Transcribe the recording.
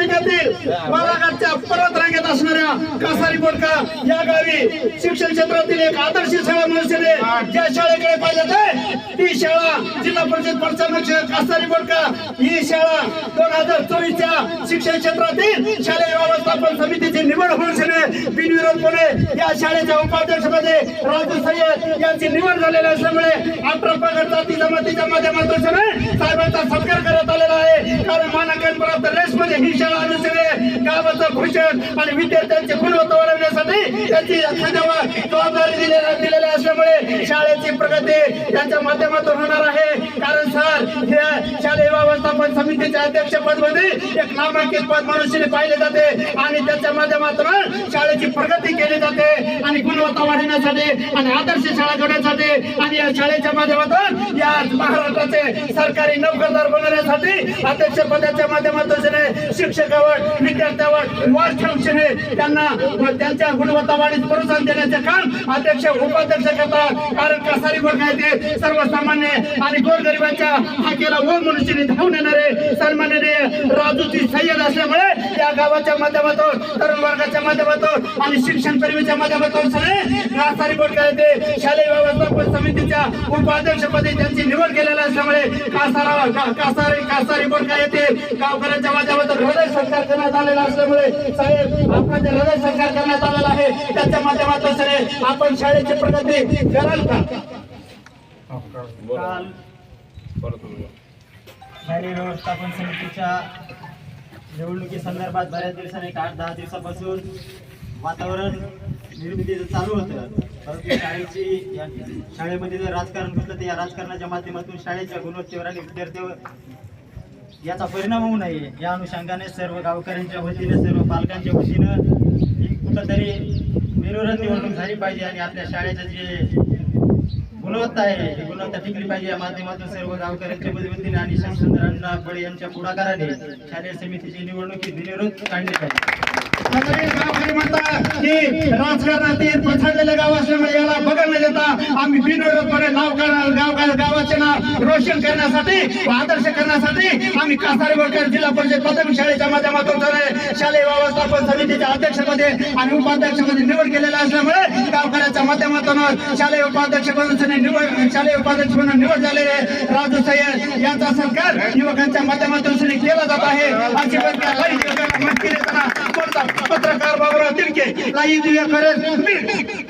तालुक्यातील बालाघाटच्या परत रांगेत असणाऱ्या कासारी बोडका या गावी शिक्षण क्षेत्रातील एक आदर्श शाळा मनसेने ज्या शाळेकडे पाहिलं ते ती शाळा जिल्हा परिषद प्रचारक कासारी बोडका ही शाळा दोन हजार चोवीसच्या शिक्षण क्षेत्रातील शालेय व्यवस्थापन समितीची निवड मनसेने बिनविरोधपणे या शाळेच्या उपाध्यक्षपदे राजू सय्यद यांची निवड झालेली असल्यामुळे अठरा पगड जाती जमातीच्या माध्यमातून साहेबांचा सत्कार करण्यात आलेला आहे कारण मानांकन प्राप्त रेसमध्ये ही शाळा अनुसरणे गावाचं भूषण आणि विद्यार्थ्यांची गुणवत्ता वाढवण्यासाठी त्यांची खांद्यावर जबाबदारी दिलेल्या दिलेल्या असल्यामुळे शाळेची प्रगती त्यांच्या माध्यमातून होणार आहे. कारण सर हे शालेय व्यवस्थापन समितीच्या अध्यक्षपदमध्ये एक नामांकित पद मनुष्याने पाहिले जाते आणि त्याच्या माध्यमातून शाळेची प्रगती केली जाते आणि गुणवत्ता वाढवण्यासाठी आणि आदर्श शाळा घडवण्यासाठी आणि या शाळेच्या माध्यमातून या महाराष्ट्राचे सरकारी नोकरदार बनवण्यासाठी अध्यक्ष पदाच्या माध्यमातून शिक्षकावर विद्यार्थी विद्यार्थ्यावर वाढ ठेवून त्यांना त्यांच्या गुणवत्ता वाढीस प्रोत्साहन देण्याचे काम अध्यक्ष उपाध्यक्ष करतात. कारण कसारी वर्ग आहे सर्वसामान्य आणि गोरगरिबांच्या हाकेला व मनुष्याने धावून येणारे सन्माननीय राजूची सय्यद असल्यामुळे या गावाच्या माध्यमातून तरुण वर्गाच्या माध्यमातून आणि शिक्षण कर्मीच्या माध्यमातून सगळे कासारी बोर्ड काय ते शालेय व्यवस्थापन समितीच्या उपाध्यक्षपदी त्यांची निवड केलेली असल्यामुळे कासारा का- कासारी कासारी बोर्ड काय येते? गावकऱ्यांच्या माध्यमातून हृदय सत्कार करण्यात आलेला असल्यामुळे साहेब आपण जे हृदय सत्कार करण्यात आलेला आहे त्याच्या माध्यमातून सगळे आपण शाळेची प्रगती कराल का? शालेय व्यवस्थापन समितीच्या निवडणुकीसंदर्भात बऱ्याच दिवसांनी एक आठ दहा दिवसापासून वातावरण निर्मितीचं चालू होतं परंतु शाळेची या शाळेमध्ये जर राजकारण म्हटलं तर या राजकारणाच्या माध्यमातून शाळेच्या गुणवत्तेवर आणि विद्यार्थ्यावर याचा परिणाम होऊ नये. या अनुषंगाने सर्व गावकऱ्यांच्या वतीने सर्व पालकांच्या वतीनं ही कुठंतरी बिनविरोध निवडणूक झाली पाहिजे आणि आपल्या शाळेचं जे गुणवत्ता आहे. ही गुणवत्ता टिकली पाहिजे. या माध्यमातून सर्व गावकऱ्यांच्या बुद्धिबुद्धीने आणि शमसुंदरांना बळे यांच्या पुढाकाराने शालेय समितीची निवडणूक बिनविरोध काढली पाहिजे. राजकारणातील गाव असल्यामुळे याला बघायला देता आम्ही बिनविरोधपणे गाव गाव गावाचे नाव रोशन करण्यासाठी आदर्श करण्यासाठी आम्ही कासारी बोलकर जिल्हा परिषद प्राथमिक शाळेच्या माध्यमातून शालेय व्यवस्थापन समितीच्या अध्यक्षपदे आणि उपाध्यक्षपदी निवड केलेल्या असल्यामुळे गावकऱ्याच्या माध्यमातून शालेय उपाध्यक्ष म्हणून निवड शालेय उपाध्यक्ष म्हणून निवड झालेले राजू सय्यद यांचा सत्कार युवकांच्या माध्यमातून केला जात आहे. अशी पत्रकार बाबूराव तिडके लाई दिव्या खरंच